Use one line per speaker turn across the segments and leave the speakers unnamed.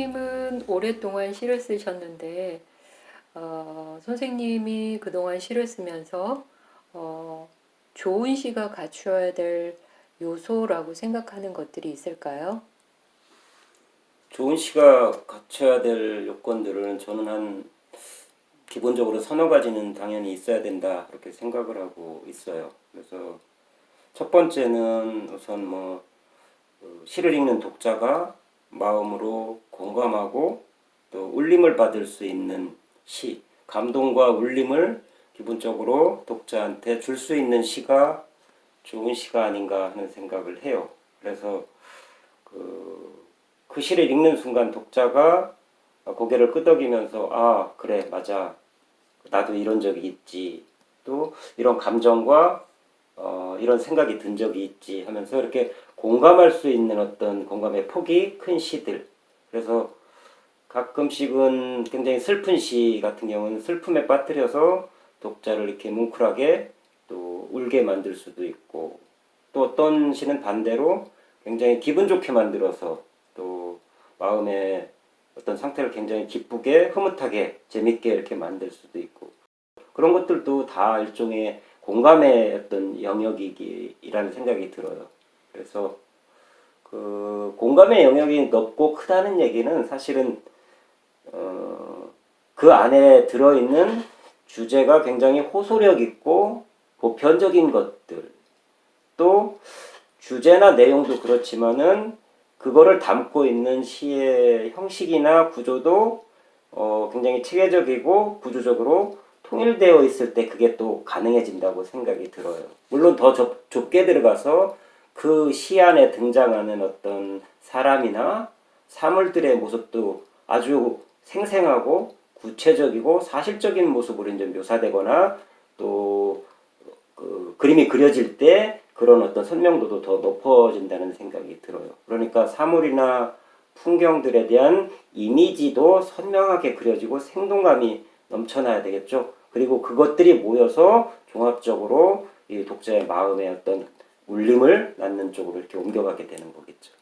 선생님은 오랫동안 시를 쓰셨는데, 어, 선생님이 그동안 시를 쓰면서, 어, 좋은 시가 갖추어야 될 요소라고 생각하는 것들이 있을까요?
좋은 시가 갖춰야 될 요건들은 저는 한 기본적으로 서너 가지는 당연히 있어야 된다 그렇게 생각을 하고 있어요. 그래서 첫 번째는 우선 뭐그 시를 읽는 독자가 마음으로 공감하고 또 울림을 받을 수 있는 시, 감동과 울림을 기본적으로 독자한테 줄 수 있는 시가 좋은 시가 아닌가 하는 생각을 해요. 그래서 그, 그 시를 읽는 순간 독자가 고개를 끄덕이면서 아 그래 맞아 나도 이런 적이 있지 또 이런 감정과 어, 이런 생각이 든 적이 있지 하면서 이렇게 공감할 수 있는 어떤 공감의 폭이 큰 시들. 그래서 가끔씩은 굉장히 슬픈 시 같은 경우는 슬픔에 빠뜨려서 독자를 이렇게 뭉클하게 또 울게 만들 수도 있고 또 어떤 시는 반대로 굉장히 기분 좋게 만들어서 또 마음의 어떤 상태를 굉장히 기쁘게 흐뭇하게 재밌게 이렇게 만들 수도 있고 그런 것들도 다 일종의 공감의 어떤 영역이라는 생각이 들어요. 그래서 그 공감의 영역이 넓고 크다는 얘기는 사실은 어, 그 안에 들어있는 주제가 굉장히 호소력 있고 보편적인 것들 또 주제나 내용도 그렇지만은 그거를 담고 있는 시의 형식이나 구조도 어, 굉장히 체계적이고 구조적으로 통일되어 있을 때 그게 또 가능해진다고 생각이 들어요. 물론 더 좁, 좁게 들어가서 그 시 안에 등장하는 어떤 사람이나 사물들의 모습도 아주 생생하고 구체적이고 사실적인 모습으로 이제 묘사되거나 또 그 그림이 그려질 때 그런 어떤 선명도도 더 높아진다는 생각이 들어요. 그러니까 사물이나 풍경들에 대한 이미지도 선명하게 그려지고 생동감이 넘쳐나야 되겠죠. 그리고 그것들이 모여서 종합적으로 이 독자의 마음에 어떤 울림을 낳는 쪽으로 이렇게 옮겨가게 되는 거겠죠.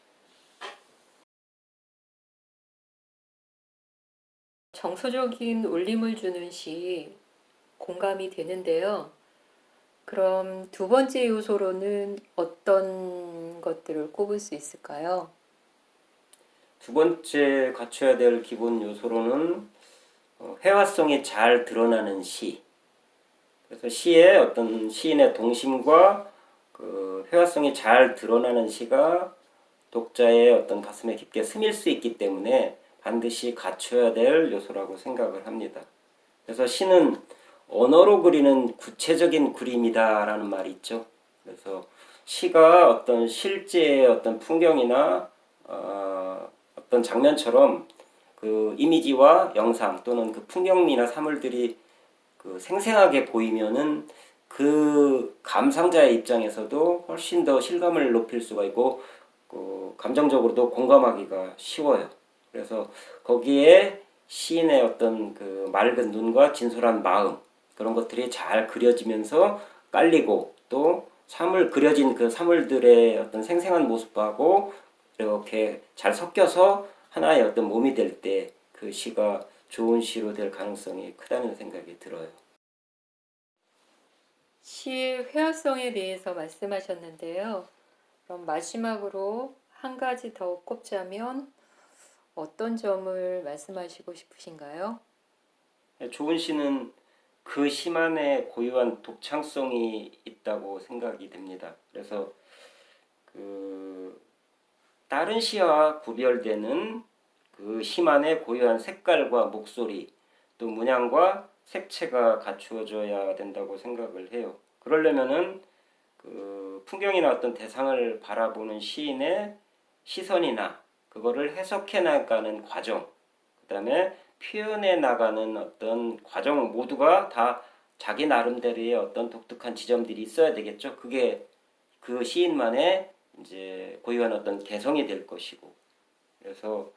정서적인 울림을 주는 시, 공감이 되는데요. 그럼 두 번째 요소로는 어떤 것들을 꼽을 수 있을까요?
두 번째 갖춰야 될 기본 요소로는 어, 회화성이 잘 드러나는 시. 그래서 시의 어떤 시인의 동심과 그 회화성이 잘 드러나는 시가 독자의 어떤 가슴에 깊게 스밀 수 있기 때문에 반드시 갖춰야 될 요소라고 생각을 합니다. 그래서 시는 언어로 그리는 구체적인 그림이다라는 말이 있죠. 그래서 시가 어떤 실제의 어떤 풍경이나 어, 어떤 장면처럼 그 이미지와 영상 또는 그 풍경이나 사물들이 그 생생하게 보이면은 그 감상자의 입장에서도 훨씬 더 실감을 높일 수가 있고 그 감정적으로도 공감하기가 쉬워요. 그래서 거기에 시인의 어떤 그 맑은 눈과 진솔한 마음 그런 것들이 잘 그려지면서 깔리고 또 사물 그려진 그 사물들의 어떤 생생한 모습하고 이렇게 잘 섞여서 하나의 어떤 몸이 될 때 그 시가 좋은 시로 될 가능성이 크다는 생각이 들어요.
시의 회화성에 대해서 말씀하셨는데요. 그럼 마지막으로 한 가지 더 꼽자면 어떤 점을 말씀하시고 싶으신가요?
좋은 시는 그 시만의 고유한 독창성이 있다고 생각이 됩니다. 그래서 그 다른 시와 구별되는 그 시만의 고유한 색깔과 목소리 또 문양과 색채가 갖추어져야 된다고 생각을 해요. 그러려면은 그 풍경이나 어떤 대상을 바라보는 시인의 시선이나 그거를 해석해 나가는 과정, 그다음에 표현해 나가는 어떤 과정 모두가 다 자기 나름대로의 어떤 독특한 지점들이 있어야 되겠죠. 그게 그 시인만의 이제 고유한 어떤 개성이 될 것이고. 그래서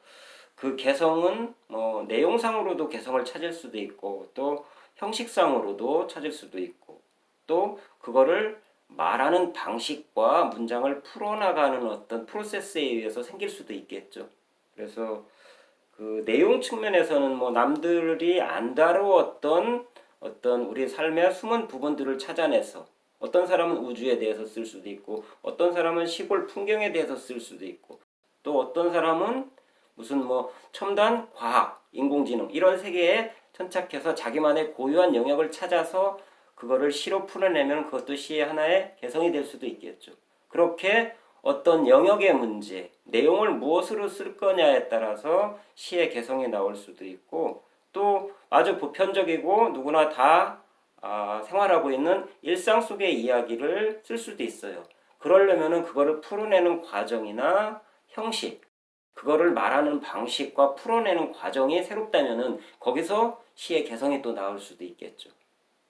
그 개성은 뭐 내용상으로도 개성을 찾을 수도 있고 또 형식상으로도 찾을 수도 있고 또 그거를 말하는 방식과 문장을 풀어나가는 어떤 프로세스에 의해서 생길 수도 있겠죠. 그래서 그 내용 측면에서는 뭐 남들이 안 다루었던 어떤 우리 삶의 숨은 부분들을 찾아내서 어떤 사람은 우주에 대해서 쓸 수도 있고 어떤 사람은 시골 풍경에 대해서 쓸 수도 있고 또 어떤 사람은 무슨 뭐 첨단 과학, 인공지능 이런 세계에 천착해서 자기만의 고유한 영역을 찾아서 그거를 시로 풀어내면 그것도 시의 하나의 개성이 될 수도 있겠죠. 그렇게 어떤 영역의 문제, 내용을 무엇으로 쓸 거냐에 따라서 시의 개성이 나올 수도 있고 또 아주 보편적이고 누구나 다 아, 생활하고 있는 일상 속의 이야기를 쓸 수도 있어요. 그러려면은 그거를 풀어내는 과정이나 형식, 그거를 말하는 방식과 풀어내는 과정이 새롭다면은 거기서 시의 개성이 또 나올 수도 있겠죠.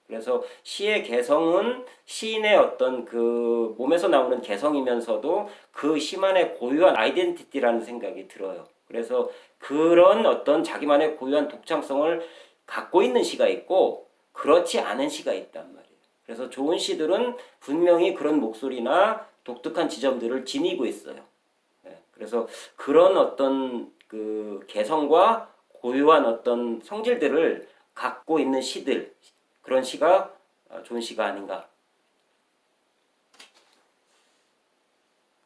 그래서 시의 개성은 시인의 어떤 그 몸에서 나오는 개성이면서도 그 시만의 고유한 아이덴티티라는 생각이 들어요. 그래서 그런 어떤 자기만의 고유한 독창성을 갖고 있는 시가 있고 그렇지 않은 시가 있단 말이에요. 그래서 좋은 시들은 분명히 그런 목소리나 독특한 지점들을 지니고 있어요. 네, 그래서 그런 어떤 그 개성과 고유한 어떤 성질들을 갖고 있는 시들 그런 시가 어, 좋은 시가 아닌가